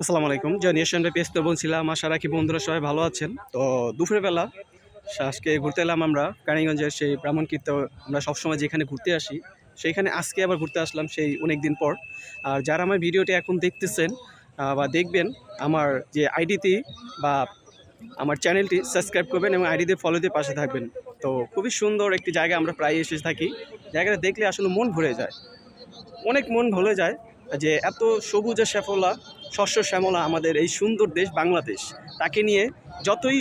আসসালামু আলাইকুম। জানিয়েশন পেজ তো বলছিলাম আশা রাখি বন্ধুরা সবাই ভালো আছেন। তো দুপুরবেলা আজকে ঘুরতে এলাম আমরা কারিগঞ্জের সেই ব্রাহ্মণকীর্ত। আমরা সবসময় যেখানে ঘুরতে আসি, সেইখানে আজকে আবার ঘুরতে আসলাম সেই অনেক দিন পর। আর যারা আমার ভিডিওটি এখন দেখতেছেন বা দেখবেন, আমার যে আইডিতে বা আমার চ্যানেলটি সাবস্ক্রাইব করবেন এবং আইডিতে ফলো দিয়ে পাশে থাকবেন। তো খুবই সুন্দর একটি জায়গা আমরা প্রায় এসে থাকি। জায়গাটা দেখলে আসলে মন ভরে যায়। অনেক মন ভরে যায় যে এত সবুজ আর শ্যাফলা শস্য শ্যামলা আমাদের এই সুন্দর দেশ বাংলাদেশ। তাকে নিয়ে যতই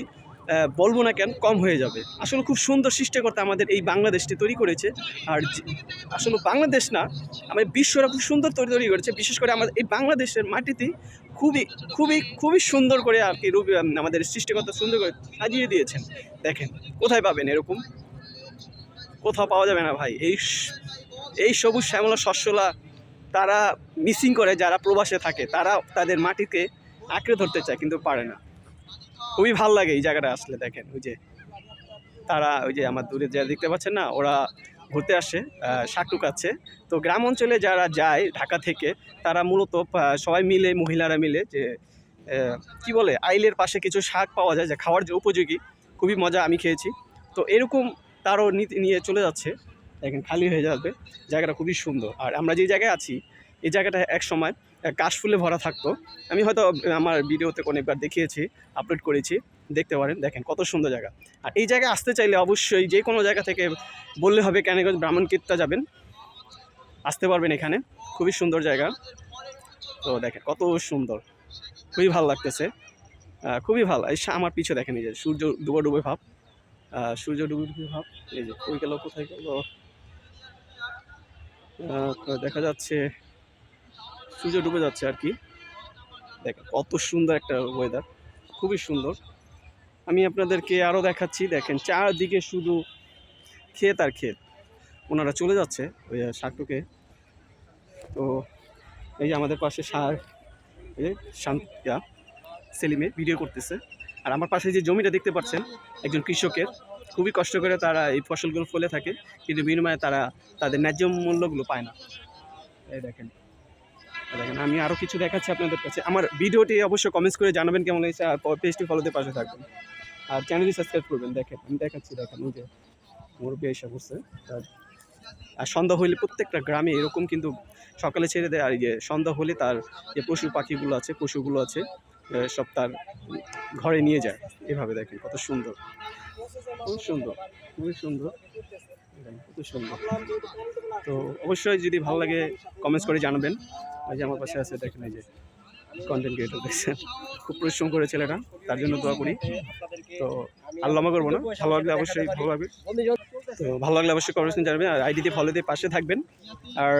বলব না কেন, কম হয়ে যাবে। আসলে খুব সুন্দর সৃষ্টিকর্তা আমাদের এই বাংলাদেশটি তৈরি করেছে। আর আসলে বাংলাদেশ না, আমাদের বিশ্বরা খুব সুন্দর তৈরি তৈরি করেছে। বিশেষ করে আমাদের এই বাংলাদেশের মাটিতে খুবই খুবই খুবই সুন্দর করে আর কি রূপ আমাদের সৃষ্টিকর্তা সুন্দর করে সাজিয়ে দিয়েছেন। দেখেন, কোথায় পাবেন এরকম? কোথাও পাওয়া যাবে না ভাই। এই এই সবুজ শ্যামলা, শস্যলা তারা মিসিং করে যারা প্রবাসে থাকে তারা তাদের মাটিকে আঁকড়ে ধরতে চায় কিন্তু পারে না। খুবই ভালো লাগে এই জায়গাটা আসলে দেখেন ওই যে তারা ওই যে আমার দূরে যারা দেখতে পাচ্ছেন না ওরা ঘুরতে আসে আহ, শাক টুকাচ্ছে তো গ্রাম অঞ্চলে যারা যায় ঢাকা থেকে তারা মূলত সবাই মিলে মহিলারা মিলে যে কি বলে আইলের পাশে কিছু শাক পাওয়া যায় যে খাওয়ার যে উপযোগী খুবই মজা আমি খেয়েছি। তো এরকম তারও নিয়ে চলে যাচ্ছে। দেখেন, খালি হয়ে যাবে। জায়গাটা খুবই সুন্দর। আর আমরা যে জায়গায় আছি, এই জায়গাটা এক সময় কাশফুলে ভরা থাকতো। আমি হয়তো আমার ভিডিওতে অনেকবার দেখিয়েছি, আপলোড করেছি। দেখতে পারেন, দেখেন কত সুন্দর জায়গা। আর এই জায়গায় আসতে চাইলে অবশ্যই যে কোনো জায়গা থেকে বললে হবে কেনগঞ্জ ব্রাহ্মণ কীর্তা যাবেন। আসতে পারবেন এখানে। খুবই সুন্দর জায়গা। তো দেখেন, কত সুন্দর। খুবই ভালো লাগতেছে। খুবই ভালো। এই আমার পিছু দেখেন এই যে সূর্য ডুবো ডুবে ভাব। সূর্য ডুবে ডুবে ভাব। এই যে, ওই গেল, কোথায় গেল? দেখা যাচ্ছে সূর্য ডুবে যাচ্ছে আর কি। দেখেন কত সুন্দর একটা ওয়েদার খুবই সুন্দর। আমি আপনাদেরকে আরও দেখাচ্ছি, দেখেন, চারদিকে শুধু ক্ষেত আর ক্ষেত। ওনারা চলে যাচ্ছে ওই শাকটুকে। তো এই যে আমাদের পাশে সার শান্তিয়া সেলিমে ভিডিও করতেছে। আর আমার পাশে যে জমিটা দেখতে পাচ্ছেন, একজন কৃষকের খুবই কষ্ট করে তারা এই ফসলগুলো ফলে থাকে, কিন্তু বিনিময়ে তারা তাদের ন্যায্য মূল্যগুলো পায় না। এই দেখেন। দেখেন, আমি আরও কিছু দেখাচ্ছি আপনাদের কাছে। আমার ভিডিওটি অবশ্যই কমেন্টস করে জানাবেন কেমন হয়েছে, আর পেজটি ফলোতে পাশে থাকবেন। আর চ্যানেলটি সাবস্ক্রাইব করবেন, দেখেন, আমি দেখাচ্ছি, দেখেন ওই যে মুরব্বী এসে করছে আর সন্ধ্যা হইলে প্রত্যেকটা গ্রামে এরকম কিন্তু সকালে ছেড়ে দেয়, আর এই যে সন্ধ্যা হলে তার যে পশু পাখিগুলো আছে, পশুগুলো আছে সব তার ঘরে নিয়ে যায়। এভাবে দেখেন, কত সুন্দর। খুব সুন্দর, খুবই সুন্দর। কত সুন্দর। তো অবশ্যই যদি ভালো লাগে কমেন্টস করে জানাবেন। এই যে আমার পাশে আছে, দেখেন এই যে কন্টেন্ট ক্রিয়েটর দেখছেন। খুব পরিশ্রম করে ছেলেরা তার জন্য দোয়া করি। তো আর লম্বা করব না, ভালো লাগলে অবশ্যই ভালো লাগবে। তো ভালো লাগলে অবশ্যই কমেন্টস জানাবেন, আর আইডিতে ফলো দিয়ে পাশে থাকবেন। আর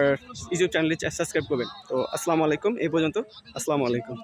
ইউটিউব চ্যানেলে সাবস্ক্রাইব করবেন। তো আসসালামু আলাইকুম, এই পর্যন্ত, আসসালামু আলাইকুম।